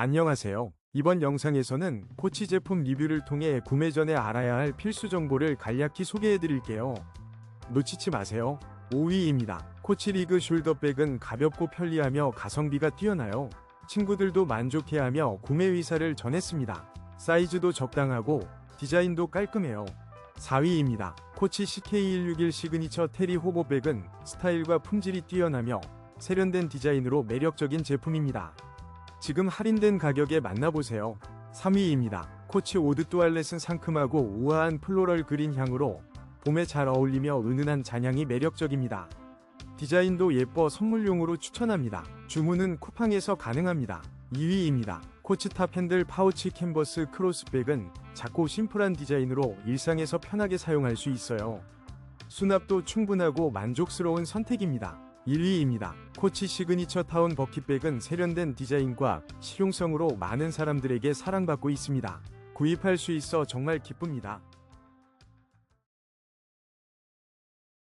안녕하세요. 이번 영상에서는 코치 제품 리뷰를 통해 구매 전에 알아야 할 필수 정보를 간략히 소개해 드릴게요. 놓치지 마세요. 5위입니다. 코치 리그 숄더백은 가볍고 편리하며 가성비가 뛰어나요. 친구들도 만족해하며 구매 의사를 전했습니다. 사이즈도 적당하고 디자인도 깔끔해요. 4위입니다. 코치 CK161 시그니처 테리 호보백은 스타일과 품질이 뛰어나며 세련된 디자인으로 매력적인 제품입니다. 지금 할인된 가격에 만나보세요. 3위입니다. 코치 오드 또알렛은 상큼하고 우아한 플로럴 그린 향으로 봄에 잘 어울리며 은은한 잔향이 매력적입니다. 디자인도 예뻐 선물용으로 추천합니다. 주문은 쿠팡에서 가능합니다. 2위입니다. 코치탑 핸들 파우치 캔버스 크로스백은 작고 심플한 디자인으로 일상에서 편하게 사용할 수 있어요. 수납도 충분하고 만족스러운 선택입니다. 1위입니다. 코치 시그니처 타운 버킷백은 세련된 디자인과 실용성으로 많은 사람들에게 사랑받고 있습니다. 구입할 수 있어 정말 기쁩니다.